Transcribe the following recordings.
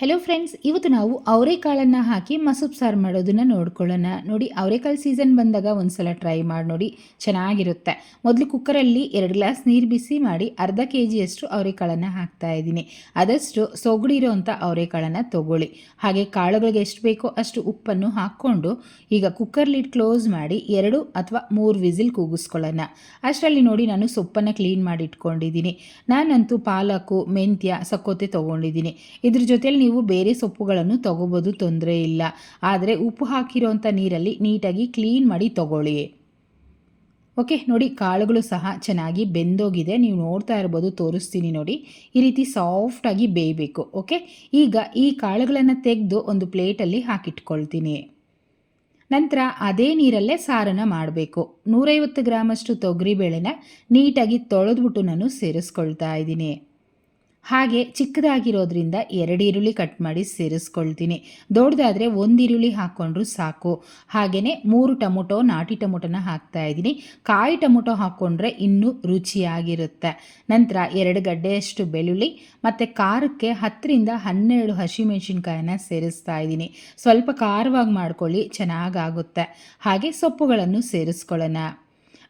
Hello friends ಇವತ್ತು ನಾವು ಅವರೆಕಾಳನ್ನು ಹಾಕಿ ಮಸೂಬ್ ಸಾರು ಮಾಡೋದನ್ನ ನೋಡ್ಕೊಳ್ಳೋಣ. ನೋಡಿ ಅವರೆಕಾಳು ಸೀಸನ್ ಬಂದಾಗ ಒಂದ್ಸಲ ಟ್ರೈ ಮಾಡಿ ನೋಡಿ, ಚೆನ್ನಾಗಿರುತ್ತೆ. ಮೊದಲು ಕುಕ್ಕರಲ್ಲಿ ಎರಡು ಗ್ಲಾಸ್ ನೀರು ಬಿಸಿ ಮಾಡಿ ಅರ್ಧ ಕೆ ಜಿಯಷ್ಟು ಅವರೆಕಾಳನ್ನು ಹಾಕ್ತಾ ಇದ್ದೀನಿ. ಆದಷ್ಟು ಸೊಗಡಿರೋಂಥ ಅವರೆಕಾಳನ್ನು ತೊಗೊಳ್ಳಿ. ಹಾಗೆ ಕಾಳುಗಳಿಗೆ ಎಷ್ಟು ಬೇಕೋ ಅಷ್ಟು ಉಪ್ಪನ್ನು ಹಾಕ್ಕೊಂಡು ಈಗ ಕುಕ್ಕರ್ ಲಿಡ್ ಕ್ಲೋಸ್ ಮಾಡಿ ಎರಡು ಅಥವಾ ಮೂರು ವಿಸಿಲ್ ಕೂಗಿಸ್ಕೊಳ್ಳೋಣ. ಅಷ್ಟರಲ್ಲಿ ನೋಡಿ ನಾನು ಸೊಪ್ಪನ್ನು ಕ್ಲೀನ್ ಮಾಡಿ ಇಟ್ಕೊಂಡಿದ್ದೀನಿ. ನಾನಂತೂ ಪಾಲಕು, ಮೆಂತ್ಯ, ಸಕ್ಕೋತೆ ತೊಗೊಂಡಿದ್ದೀನಿ. ಇದ್ರ ಜೊತೆಲಿ ನೀವು ಬೇರೆ ಸೊಪ್ಪುಗಳನ್ನು ತಗೋಬೋದು ತೊಂದರೆ ಇಲ್ಲ. ಆದರೆ ಉಪ್ಪು ಹಾಕಿರೋಂಥ ನೀರಲ್ಲಿ ನೀಟಾಗಿ ಕ್ಲೀನ್ ಮಾಡಿ ತಗೊಳ್ಳಿ. ಓಕೆ, ನೋಡಿ ಕಾಳುಗಳು ಸಹ ಚೆನ್ನಾಗಿ ಬೆಂದೋಗಿದೆ. ನೀವು ನೋಡ್ತಾ ಇರ್ಬೋದು, ತೋರಿಸ್ತೀನಿ ನೋಡಿ. ಈ ರೀತಿ ಸಾಫ್ಟಾಗಿ ಬೇಯಬೇಕು, ಓಕೆ? ಈಗ ಈ ಕಾಳುಗಳನ್ನು ತೆಗೆದು ಒಂದು ಪ್ಲೇಟಲ್ಲಿ ಹಾಕಿಟ್ಕೊಳ್ತೀನಿ. ನಂತರ ಅದೇ ನೀರಲ್ಲೇ ಸಾರನ್ನು ಮಾಡಬೇಕು. ನೂರೈವತ್ತು ಗ್ರಾಮಷ್ಟು ತೊಗರಿಬೇಳೆನ ನೀಟಾಗಿ ತೊಳೆದ್ಬಿಟ್ಟು ನಾನು ಸೇರಿಸ್ಕೊಳ್ತಾ ಇದ್ದೀನಿ. ಹಾಗೆ ಚಿಕ್ಕದಾಗಿರೋದ್ರಿಂದ ಎರಡು ಈರುಳ್ಳಿ ಕಟ್ ಮಾಡಿ ಸೇರಿಸ್ಕೊಳ್ತೀನಿ. ದೊಡ್ಡದಾದರೆ ಒಂದು ಈರುಳ್ಳಿ ಹಾಕ್ಕೊಂಡ್ರು ಸಾಕು. ಹಾಗೆಯೇ ಮೂರು ಟೊಮೊಟೊ, ನಾಟಿ ಟೊಮೊಟೊನ ಹಾಕ್ತಾ ಇದ್ದೀನಿ. ಕಾಯಿ ಟೊಮೊಟೊ ಹಾಕ್ಕೊಂಡ್ರೆ ಇನ್ನೂ ರುಚಿಯಾಗಿರುತ್ತೆ. ನಂತರ ಎರಡು ಗಡ್ಡೆಯಷ್ಟು ಬೆಳ್ಳುಳ್ಳಿ, ಮತ್ತು ಖಾರಕ್ಕೆ ಹತ್ತರಿಂದ ಹನ್ನೆರಡು ಹಸಿಮೆಣಸಿನ್ಕಾಯನ್ನ ಸೇರಿಸ್ತಾ ಇದ್ದೀನಿ. ಸ್ವಲ್ಪ ಖಾರವಾಗಿ ಮಾಡ್ಕೊಳ್ಳಿ, ಚೆನ್ನಾಗಾಗುತ್ತೆ. ಹಾಗೆ ಸೊಪ್ಪುಗಳನ್ನು ಸೇರಿಸ್ಕೊಳ್ಳೋಣ.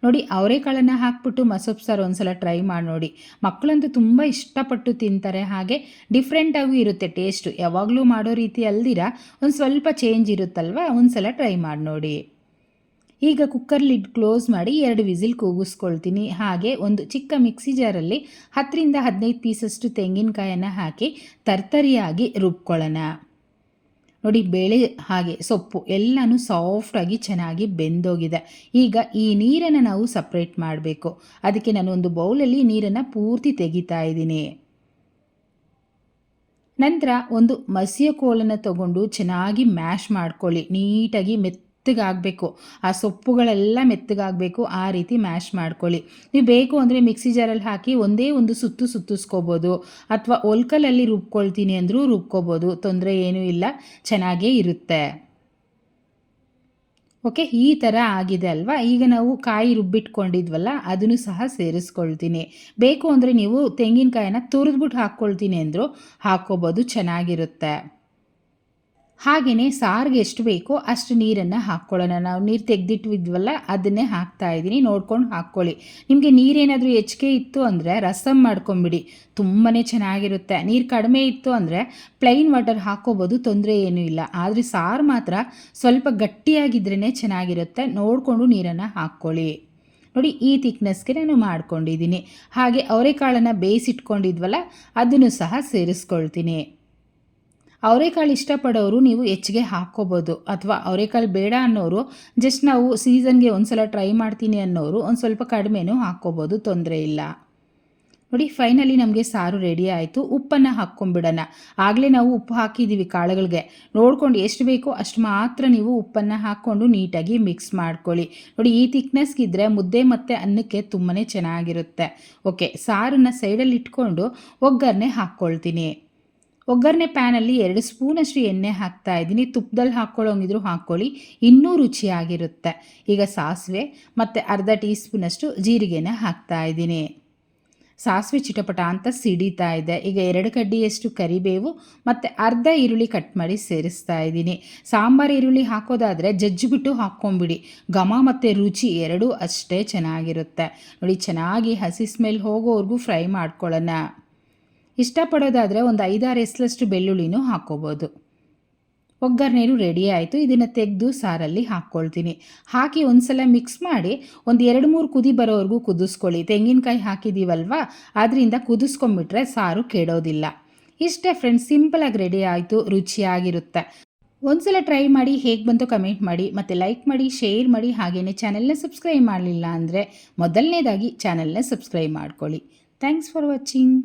ನೋಡಿ ಅವರೆಕಾಳನ್ನು ಹಾಕ್ಬಿಟ್ಟು ಮಸೂಪ್ ಸಾರು ಒಂದ್ಸಲ ಟ್ರೈ ಮಾಡಿ ನೋಡಿ. ಮಕ್ಕಳಂತೂ ತುಂಬ ಇಷ್ಟಪಟ್ಟು ತಿಂತಾರೆ, ಹಾಗೆ ಡಿಫ್ರೆಂಟಾಗೂ ಇರುತ್ತೆ ಟೇಸ್ಟು ಯಾವಾಗಲೂ ಮಾಡೋ ರೀತಿ ಅಲ್ದಿರ, ಒಂದು ಸ್ವಲ್ಪ ಚೇಂಜ್ ಇರುತ್ತಲ್ವ, ಒಂದ್ಸಲ ಟ್ರೈ ಮಾಡಿ ನೋಡಿ. ಈಗ ಕುಕ್ಕರ್ ಲಿಡ್ ಕ್ಲೋಸ್ ಮಾಡಿ ಎರಡು ವಿಸಿಲ್ ಕೂಗಿಸ್ಕೊಳ್ತೀನಿ. ಹಾಗೆ ಒಂದು ಚಿಕ್ಕ ಮಿಕ್ಸಿ ಜಾರಲ್ಲಿ ಹತ್ತರಿಂದ ಹದಿನೈದು ಪೀಸಷ್ಟು ತೆಂಗಿನಕಾಯನ್ನು ಹಾಕಿ ತರ್ತರಿಯಾಗಿ ರುಬ್ಕೊಳ್ಳೋಣ. ನೋಡಿ ಬೇಳೆ ಹಾಗೆ ಸೊಪ್ಪು ಎಲ್ಲನೂ ಸಾಫ್ಟಾಗಿ ಚೆನ್ನಾಗಿ ಬೆಂದೋಗಿದೆ. ಈಗ ಈ ನೀರನ್ನು ನಾವು ಸಪ್ರೇಟ್ ಮಾಡಬೇಕು. ಅದಕ್ಕೆ ನಾನು ಒಂದು ಬೌಲಲ್ಲಿ ನೀರನ್ನು ಪೂರ್ತಿ ತೆಗಿತಾ ಇದ್ದೀನಿ. ನಂತರ ಒಂದು ಮಸಿಯ ಕೋಲನ್ನು ತಗೊಂಡು ಚೆನ್ನಾಗಿ ಮ್ಯಾಶ್ ಮಾಡ್ಕೊಳ್ಳಿ. ನೀಟಾಗಿ ಮೆತ್ತ ಮೆತ್ತಗಾಗಬೇಕು. ಆ ಸೊಪ್ಪುಗಳೆಲ್ಲ ಮೆತ್ತಗಾಗಬೇಕು, ಆ ರೀತಿ ಮ್ಯಾಶ್ ಮಾಡ್ಕೊಳ್ಳಿ. ನೀವು ಬೇಕು ಅಂದರೆ ಮಿಕ್ಸಿ ಜಾರಲ್ಲಿ ಹಾಕಿ ಒಂದೇ ಒಂದು ಸುತ್ತು ಸುತ್ತಿಸ್ಕೋಬೋದು. ಅಥವಾ ಒಲ್ಕಲಲ್ಲಿ ರುಬ್ಕೊಳ್ತೀನಿ ಅಂದರೂ ರುಬ್ಕೋಬೋದು. ತೊಂದರೆ ಏನೂ ಇಲ್ಲ. ಚೆನ್ನಾಗೇ ಇರುತ್ತೆ. ಓಕೆ, ಈ ಥರ ಆಗಿದೆ ಅಲ್ವಾ? ಈಗ ನಾವು ಕಾಯಿ ರುಬ್ಬಿಟ್ಕೊಂಡಿದ್ವಲ್ಲ, ಅದನ್ನು ಸಹ ಸೇರಿಸ್ಕೊಳ್ತೀನಿ. ಬೇಕು ಅಂದರೆ ನೀವು ತೆಂಗಿನಕಾಯಿನ ತುರಿದ್ಬಿಟ್ಟು ಹಾಕ್ಕೊಳ್ತೀನಿ ಅಂದರೂ ಹಾಕ್ಕೋಬೋದು, ಚೆನ್ನಾಗಿರುತ್ತೆ. ಹಾಗೆಯೇ ಸಾರಿಗೆ ಎಷ್ಟು ಬೇಕೋ ಅಷ್ಟು ನೀರನ್ನು ಹಾಕ್ಕೊಳ್ಳೋಣ. ನಾವು ನೀರು ತೆಗೆದಿಟ್ಟಿದ್ವಲ್ಲ, ಅದನ್ನೇ ಹಾಕ್ತಾ ಇದ್ದೀನಿ. ನೋಡ್ಕೊಂಡು ಹಾಕ್ಕೊಳ್ಳಿ. ನಿಮಗೆ ನೀರೇನಾದರೂ ಹೆಚ್ಚಿಗೆ ಇತ್ತು ಅಂದರೆ ರಸಮ್ ಮಾಡ್ಕೊಂಬಿಡಿ. ತುಂಬಾ ಚೆನ್ನಾಗಿರುತ್ತೆ. ನೀರು ಕಡಿಮೆ ಇತ್ತು ಅಂದರೆ ಪ್ಲೈನ್ ವಾಟರ್ ಹಾಕ್ಕೋಬೋದು, ತೊಂದರೆ ಏನೂ ಇಲ್ಲ. ಆದರೆ ಸಾರು ಮಾತ್ರ ಸ್ವಲ್ಪ ಗಟ್ಟಿಯಾಗಿದ್ರೇ ಚೆನ್ನಾಗಿರುತ್ತೆ. ನೋಡಿಕೊಂಡು ನೀರನ್ನು ಹಾಕ್ಕೊಳ್ಳಿ. ನೋಡಿ, ಈ ತಿಕ್ನೆಸ್ಗೆ ನಾನು ಮಾಡ್ಕೊಂಡಿದ್ದೀನಿ. ಹಾಗೆ ಅವರೆಕಾಳನ್ನು ಬೇಯಿಸಿಟ್ಕೊಂಡಿದ್ವಲ್ಲ, ಅದನ್ನು ಸಹ ಸೇರಿಸ್ಕೊಳ್ತೀನಿ. ಅವರೆಕಾಳು ಇಷ್ಟಪಡೋರು ನೀವು ಹೆಚ್ಚಿಗೆ ಹಾಕ್ಕೋಬೋದು. ಅಥವಾ ಅವರೆಕಾಳು ಬೇಡ ಅನ್ನೋರು, ಜಸ್ಟ್ ನಾವು ಸೀಸನ್ಗೆ ಒಂದು ಸಲ ಟ್ರೈ ಮಾಡ್ತೀನಿ ಅನ್ನೋರು ಒಂದು ಸ್ವಲ್ಪ ಕಡಿಮೆನೂ ಹಾಕ್ಕೋಬೋದು, ತೊಂದರೆ ಇಲ್ಲ. ನೋಡಿ, ಫೈನಲಿ ನಮಗೆ ಸಾರು ರೆಡಿ ಆಯಿತು. ಉಪ್ಪನ್ನು ಹಾಕ್ಕೊಂಬಿಡೋಣ. ಆಗಲೇ ನಾವು ಉಪ್ಪು ಹಾಕಿದ್ದೀವಿ ಕಾಳುಗಳಿಗೆ. ನೋಡ್ಕೊಂಡು ಎಷ್ಟು ಬೇಕೋ ಅಷ್ಟು ಮಾತ್ರ ನೀವು ಉಪ್ಪನ್ನು ಹಾಕ್ಕೊಂಡು ನೀಟಾಗಿ ಮಿಕ್ಸ್ ಮಾಡ್ಕೊಳ್ಳಿ. ನೋಡಿ, ಈ ತಿಕ್ನೆಸ್ಗಿದ್ರೆ ಮುದ್ದೆ ಮತ್ತು ಅನ್ನಕ್ಕೆ ತುಂಬಾ ಚೆನ್ನಾಗಿರುತ್ತೆ. ಓಕೆ, ಸಾರನ್ನು ಸೈಡಲ್ಲಿ ಇಟ್ಕೊಂಡು ಒಗ್ಗರಣೆ ಹಾಕ್ಕೊಳ್ತೀನಿ. ಒಗ್ಗರಣೆ ಪ್ಯಾನಲ್ಲಿ ಎರಡು ಸ್ಪೂನಷ್ಟು ಎಣ್ಣೆ ಹಾಕ್ತಾ ಇದ್ದೀನಿ. ತುಪ್ಪದಲ್ಲಿ ಹಾಕ್ಕೊಳ್ಳೋಂಗಿದ್ರು ಹಾಕ್ಕೊಳ್ಳಿ. ಇನ್ನೂ ರುಚಿಯಾಗಿರುತ್ತೆ. ಈಗ ಸಾಸಿವೆ ಮತ್ತು ಅರ್ಧ ಟೀ ಸ್ಪೂನಷ್ಟು ಜೀರಿಗೆನ ಹಾಕ್ತಾ ಇದ್ದೀನಿ. ಸಾಸಿವೆ ಚಿಟಪಟ ಅಂತ ಸಿಡಿತಾ ಇದೆ. ಈಗ ಎರಡು ಕಡ್ಡಿಯಷ್ಟು ಕರಿಬೇವು ಮತ್ತು ಅರ್ಧ ಈರುಳ್ಳಿ ಕಟ್ ಮಾಡಿ ಸೇರಿಸ್ತಾ ಇದ್ದೀನಿ. ಸಾಂಬಾರು ಈರುಳ್ಳಿ ಹಾಕೋದಾದರೆ ಜಜ್ಜಿಬಿಟ್ಟು ಹಾಕ್ಕೊಂಬಿಡಿ. ಘಮ ಮತ್ತು ರುಚಿ ಎರಡೂ ಅಷ್ಟೇ ಚೆನ್ನಾಗಿರುತ್ತೆ. ನೋಡಿ, ಚೆನ್ನಾಗಿ ಹಸಿ ಸ್ಮೆಲ್ ಹೋಗೋವರೆಗೂ ಫ್ರೈ ಮಾಡ್ಕೊಳ್ಳೋಣ. ಇಷ್ಟಪಡೋದಾದರೆ ಒಂದು ಐದಾರು ಎಸ್ಲಷ್ಟು ಬೆಳ್ಳುಳ್ಳಿನೂ ಹಾಕ್ಕೋಬೋದು. ಒಗ್ಗರಣೆಯೂ ರೆಡಿ ಆಯಿತು. ಇದನ್ನು ತೆಗೆದು ಸಾರಲ್ಲಿ ಹಾಕ್ಕೊಳ್ತೀನಿ. ಹಾಕಿ ಒಂದ್ಸಲ ಮಿಕ್ಸ್ ಮಾಡಿ ಒಂದು ಎರಡು ಮೂರು ಕುದಿ ಬರೋವರೆಗೂ ಕುದಿಸ್ಕೊಳ್ಳಿ. ತೆಂಗಿನಕಾಯಿ ಹಾಕಿದ್ದೀವಲ್ವಾ ಅದರಿಂದ ಕುದಿಸ್ಕೊಂಬಿಟ್ರೆ ಸಾರು ಕೆಡೋದಿಲ್ಲ. ಇಷ್ಟೇ ಫ್ರೆಂಡ್ಸ್ ಸಿಂಪಲಾಗಿ ರೆಡಿ ಆಯಿತು. ರುಚಿಯಾಗಿರುತ್ತೆ. ಒಂದ್ಸಲ ಟ್ರೈ ಮಾಡಿ ಹೇಗೆ ಬಂತು ಕಮೆಂಟ್ ಮಾಡಿ, ಮತ್ತು ಲೈಕ್ ಮಾಡಿ ಶೇರ್ ಮಾಡಿ. ಹಾಗೆಯೇ ಚಾನೆಲ್ನ ಸಬ್ಸ್ಕ್ರೈಬ್ ಮಾಡಲಿಲ್ಲ ಅಂದರೆ ಮೊದಲನೇದಾಗಿ ಚಾನೆಲ್ನ ಸಬ್ಸ್ಕ್ರೈಬ್ ಮಾಡ್ಕೊಳ್ಳಿ. Thanks for watching